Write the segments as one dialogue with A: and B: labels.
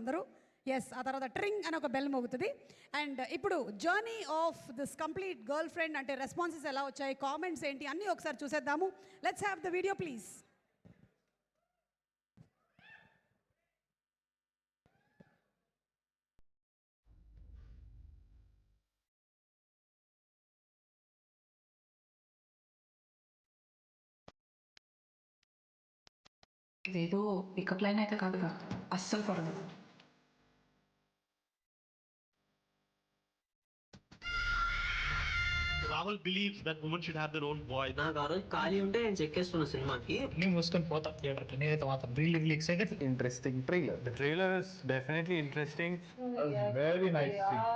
A: అందరూ. ఎస్ ఆ తర్వాత ట్రింగ్ అని ఒక బెల్ మోగుతుంది. అండ్ ఇప్పుడు journey of this complete girl friend అంటే రెస్పాన్సెస్ ఎలా వచ్చాయి కామెంట్స్ ఏంటి అన్నీ ఒకసారి చూసేద్దాము. Let's have the video please
B: ఇదేదో పికప్ లైన్ అయితే కాదుగా అస్సలు పడదు.
C: Rahul believe that women should have their own boy
D: నాకు ఆ రోజు ఖాళీ ఉంటే నేను చెక్కేస్తున్న సినిమాకి.
E: నేను మొత్తం పోత థియేటర్ నేనైతే మాత్రం believe leak second
F: interesting trailer trailer is definitely interesting very nice thing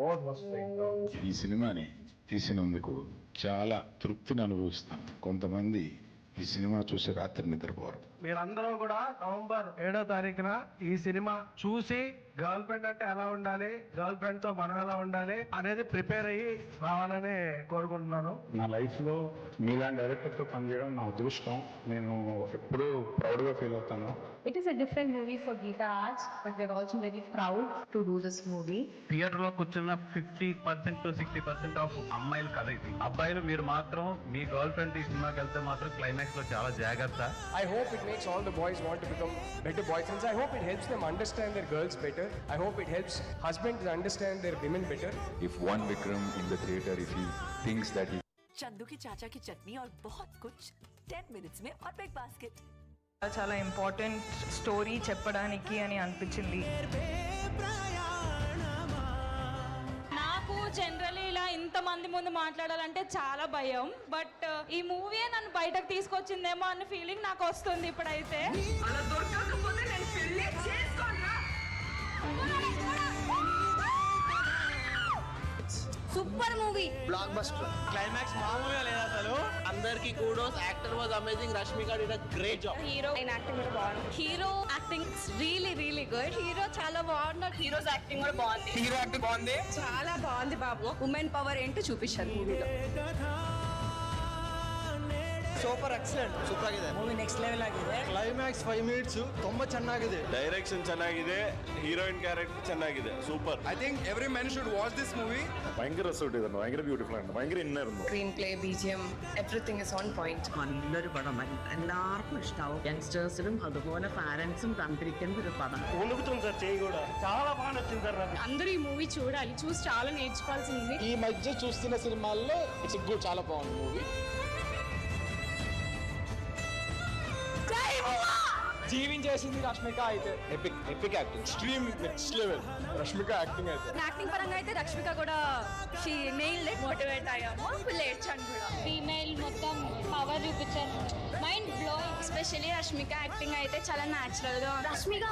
F: both must thing
G: ఈ సినిమాని తీసినందుకు చాలా తృప్తిని అనుభవిస్తాను కొంతమంది ఈ సినిమా చూసి రాత్రి నిద్రపోరు.
H: మీరందరూ కూడా నవంబర్ ఏడో తారీఖున ఈ సినిమా చూసి గర్ల్ ఫ్రెండ్ అంటే ఎలా ఉండాలి గర్ల్ ఫ్రెండ్తో మనం ఎలా ఉండాలి అనేది ప్రిపేర్ అయ్యి రావాలని కోరుకుంటున్నాను.
G: నా లైఫ్లో మీలాంటి డైరెక్టర్తో పనిచేయడం నా అదృష్టం. నేను ఎప్పుడూ ప్రౌడ్గా ఫీల్ అవుతాను.
B: It is a different movie for Geeta Arts, but we're also very proud to do this movie.
H: థియేటర్లో కూర్చున్న fifty percent to sixty percent of అమ్మాయిలు కథ ఇది. అబ్బాయిలు మీరు మాత్రం మీ గర్ల్ ఫ్రెండ్ ఈ సినిమాకి వెళ్తే మాత్రం క్లైమాక్స్లో చాలా జాగ్రత్త.
I: I hope it makes all the boys want to become better boyfriends. I hope it helps them understand their girls better. I hope it helps husbands understand their women better.
G: If one Vikram in the theatre if he thinks that
J: Chandu की चाचा की चटनी और बहुत कुछ ten minutes में और big basket
B: చాలా important story చెప్పడానికి అని అనిపించింది
K: నాకు జనరల్లీ ఇలా ఇంతమంది ముందు మాట్లాడాలంటే చాలా భయం. బట్ ఈ మూవీ నన్ను బయటకు తీసుకొచ్చిందేమో అన్న ఫీలింగ్ నాకు వస్తుంది ఇప్పుడైతే. Super movie.
C: Climax మామూలుగా లేదు అసలు అందరికి kudos actor was amazing Rashmika did a great job
K: hero acting కూడా బాగుంది. Hero acting really really good hero చాలా బాగున్నాడు. హీరోస్ యాక్టింగ్ కూడా బాగుంది.
I: హీరో యాక్టింగ్ బాగుంది.
K: చాలా బాగుంది బాబు. ఉమెన్ పవర్ ఏంటో చూపించారు మూవీలో.
C: ಸೂಪರ್ ಎಕ್ಸಲೆಂಟ್ ಸೂಪರ್ ಆಗಿದೆ ಮೂವಿ ನೆಕ್ಸ್ಟ್ ಲೆವೆಲ್ ಆಗಿದೆ
F: ಕ್ಲೈಮ್ಯಾಕ್ಸ್ ಫೈವ್ ಮಿನಿಟ್ಸ್ ತುಂಬಾ ಚೆನ್ನಾಗಿದೆ
C: ಡೈರೆಕ್ಷನ್ ಚೆನ್ನಾಗಿದೆ ಹೀರೋಯಿನ್ ಕ್ಯಾರೆಕ್ಟರ್ ಚೆನ್ನಾಗಿದೆ super
F: I think every men should watch this movie
G: ഭയങ്കര രസമായിട്ട് ചെയ്തിട്ടുണ്ട് ഭയങ്കര ബ്യൂട്ടിഫുൾ ആണ് ഭയങ്കര ഇന്നായിരുന്നു
B: screenplay BGM everything is on point
D: നല്ലൊരു പടം എല്ലാവർക്കും ഇഷ്ടാവും യങ്സ്റ്റേഴ്സിനും അതുപോലെ പാരന്റ്സും കണ്ടിരിക്കുന്ന ഒരു പടം
C: ఉనుకుతుంది సార్ చేయి కూడా చాలా బాగా నచ్చింది సార్ నాకు
K: అందరూ ఈ మూవీ చూడాలి చూసి చాలా నేర్చుకోవాల్సింది
F: ఈ మధ్య చూస్తున్న సినిమాల్లో ఇట్స్ గుడ్ చాలా బాగుంది మూవీ జీవించేసింది రష్మిక అయితే. Epic epic acting extreme next level Rashmika acting అయితే.
K: యాక్టింగ్ పరంగా అయితే రష్మిక కూడా షీ నెయిల్ మోటివేట్ అయ్యాము. ఫుల్ ఏడ్చాను కూడా. ఫీమేల్ మొత్తం పవర్ చూపించాను. Mind blowing especially Rashmika acting అయితే చాలా న్యాచురల్గా రష్మిక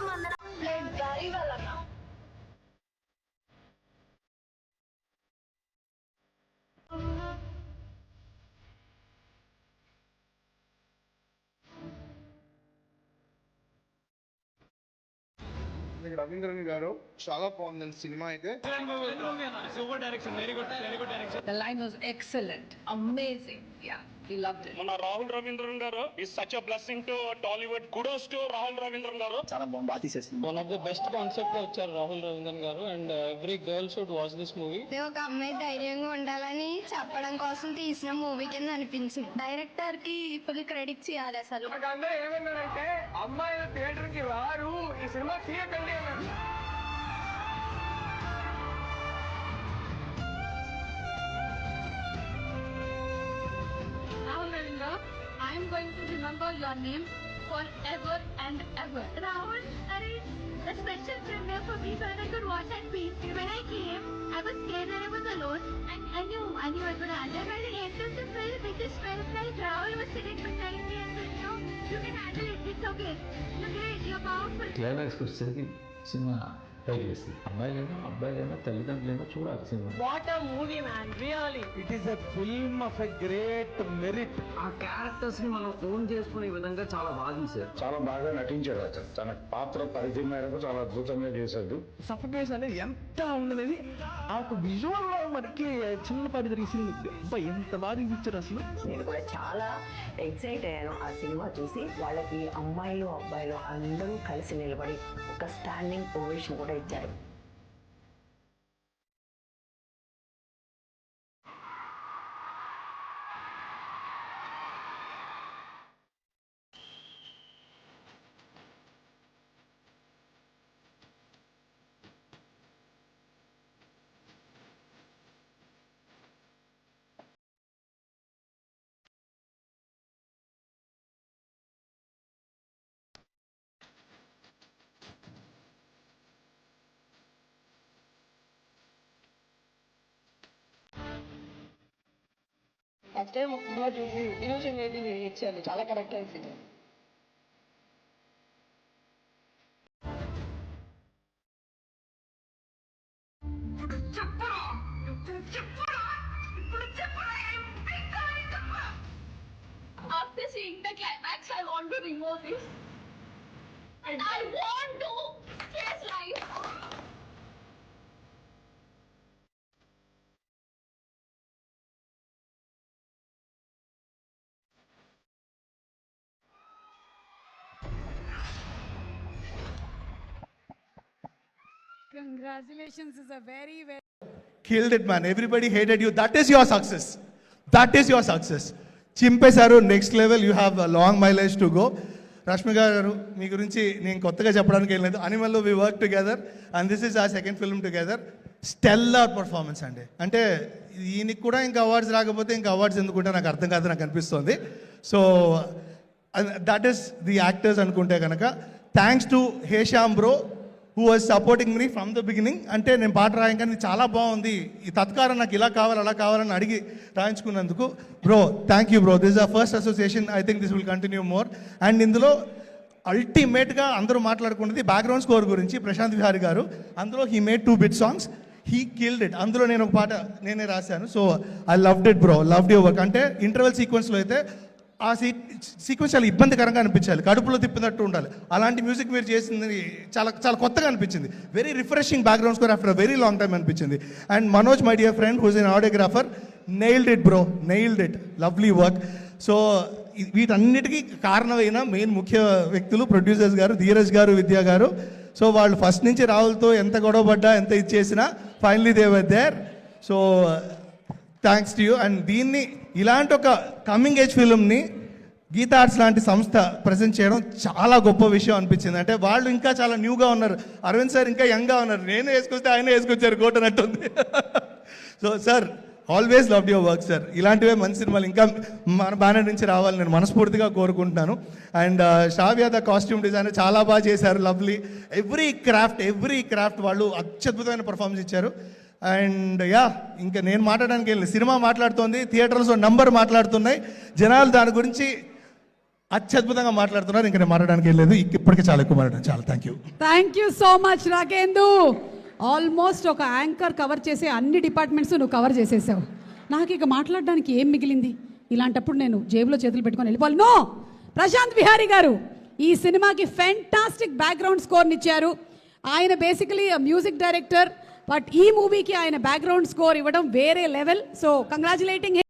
F: రవీంద్రన్ గారు చాలా బాగుందండి సినిమా అయితే.
C: Super direction very good
B: very good direction the line was excellent amazing yeah
C: మన Rahul Ravindran garu is such a blessing to Tollywood kudos to Rahul Ravindran garu.
E: One of the best కాన్సెప్ట్లో వచ్చారు Rahul Ravindran garu and every girl should watch this movie
K: ఒక అమ్మాయి ధైర్యంగా ఉండాలని చెప్పడం కోసం తీసిన మూవీ కింద అనిపించింది. డైరెక్టర్కి ఫుల్ క్రెడిట్స్ ఇవ్వాలి అసలు.
I: ఏమన్నారంటే అమ్మాయిలు థియేటర్కి రారు ఈ సినిమా తీయకండి అన్నారు
K: I'm going to remember your name forever and ever. Rahul, Arif, a special premiere for me where I could watch at peace. When I came, I was scared that I was alone and I knew, I knew I could handle it. By the end of the film, it just felt like Rahul was sitting beside me and said, no, you can handle it, it's okay. You're great, you're powerful.
E: Climax question. Cinema.
F: Try చేసి అమ్మాయిలైనా అబ్బాయిలైనా తల్లిదండ్రులైనా చూడాలి cinema.
D: What a movie man really
H: it is a film of a great merit
D: ఆ క్యారెక్టర్స్ని మనం own చేసుకునే విధంగా చాలా బాగా తీశారు.
G: చాలా బాగా నటించాడు అతను. తన పాత్ర పరిధి మేరకు చాలా అద్భుతంగా చేశాడు.
H: సఫకేస్ అనేది ఎంత ఉన్నది ఆ ఒక విజువల్లో మనకి చిన్నపాటి తెలిసింది అబ్బా ఎంత బాగా చూపించారు అసలు.
J: నేను కూడా చాలా ఎక్సైట్ అయ్యాను. ఆ సినిమా చూసి వాళ్ళకి అమ్మాయిలు అబ్బాయిలు అందరూ కలిసి నిలబడి ఒక స్టాండింగ్ ఓవేషన్ కూడా ఇచ్చారు.
B: ఫస్ట్ టైం ఒక సినిమా చూసి ఇమోషన్ ఏంటి ఇచ్చాను చాలా కరెక్ట్ అయింది
K: After seeing the climax, I want to remove this. And I want to
A: Congratulations is a very very
F: killed it, man. Everybody hated you. That is your success. That is your success. చింపేశారు next level you have long mileage to go Rashmi garu మీ గురించి నేను కొత్తగా చెప్పడానికి ఏం లేదు అనిమల్లో we work together and this is a second film together stellar performance అండి అంటే ఈయనకి కూడా ఇంకా అవార్డ్స్ రాకపోతే ఇంకా అవార్డ్స్ ఎందుకుంటే నాకు అర్థం కాదు నాకు అనిపిస్తుంది so that is the actors అనుకుంటే కనుక thanks to Hesham bro who was supporting me from the beginning అంటే నేను పాట రాయంగానే చాలా బాగుంది. ఈ తత్కారం నాకు ఇలా కావాలి అలా కావాలని అడిగి రాయించుకున్నందుకు bro thank you bro this a first association I think this will continue more and ఇందులో అల్టిమేట్గా అందరూ మాట్లాడుకున్నది బ్యాక్గ్రౌండ్ స్కోర్ గురించి ప్రశాంత్ విహారీ గారు. అందులో he made two bit songs he killed it అందులో నేను ఒక పాట నేనే రాశాను. So I loved it bro loved your work అంటే ఇంటర్వెల్ సీక్వెన్స్లో అయితే ఆ సీ సీక్వెన్స్ చాలా ఇబ్బందికరంగా అనిపించాలి. కడుపులో తిప్పినట్టు ఉండాలి. అలాంటి మ్యూజిక్ మీరు చేసింది చాలా చాలా కొత్తగా అనిపించింది. Very refreshing background score after very long time అనిపించింది. And Manoj my dear friend who's in audiographer nailed it bro nailed it lovely work so వీటన్నిటికీ కారణమైన మెయిన్ ముఖ్య వ్యక్తులు ప్రొడ్యూసర్స్ గారు ధీరజ్ గారు విద్యా గారు. సో వాళ్ళు ఫస్ట్ నుంచి రాహుల్తో ఎంత గొడవపడ్డా ఎంత ఇచ్చేసినా finally they were there so thanks to you and దీన్ని ఇలాంటి ఒక కమింగ్ ఏజ్ ఫిల్మ్ని గీతా ఆర్ట్స్ లాంటి సంస్థ ప్రజెంట్ చేయడం చాలా గొప్ప విషయం అనిపించింది. అంటే వాళ్ళు ఇంకా చాలా న్యూగా ఉన్నారు. అరవింద్ సార్ ఇంకా యంగ్గా ఉన్నారు. నేను వేసుకొస్తే ఆయన వేసుకొచ్చారు కోట్ అన్నట్టుంది so sir always love your work sir ఇలాంటివే మంచి సినిమాలు ఇంకా మన బ్యానర్ నుంచి రావాలి నేను మనస్ఫూర్తిగా కోరుకుంటున్నాను. అండ్ షావ్యాద కాస్ట్యూమ్ డిజైనర్ చాలా బాగా చేశారు. Lovely every craft every craft వాళ్ళు అత్యద్భుతమైన పర్ఫార్మెన్స్ ఇచ్చారు. అండ్ యా ఇంకా నేను మాట్లాడడానికి వెళ్ళి సినిమా మాట్లాడుతోంది థియేటర్స్లో నంబర్ మాట్లాడుతున్నాయి. జనాలు దాని గురించి అత్యద్భుతంగా మాట్లాడుతున్నారు. ఇంకా నేను మాట్లాడడానికి వెళ్ళలేదు. ఇప్పటికే చాలా ఎక్కువ మాట్లాడాను. చాలా thank you
A: thank you so much Rakendu almost ఒక యాంకర్ కవర్ చేసే అన్ని డిపార్ట్మెంట్స్ నువ్వు కవర్ చేసేసావు. నాకు ఇక మాట్లాడడానికి ఏం మిగిలింది? ఇలాంటప్పుడు నేను జేబులో చేతులు పెట్టుకొని వెళ్ళిపోవాలి. నో ప్రశాంత్ బిహారీ గారు ఈ సినిమాకి ఫెంటాస్టిక్ బ్యాక్గ్రౌండ్ స్కోర్ని ఇచ్చారు. ఆయన బేసికలీ మ్యూజిక్ డైరెక్టర్ బట్ ఈ మూవీకి ఆయన బ్యాక్గ్రౌండ్ స్కోర్ ఇవ్వడం వేరే లెవెల్ సో కంగ్రాచులేటింగ్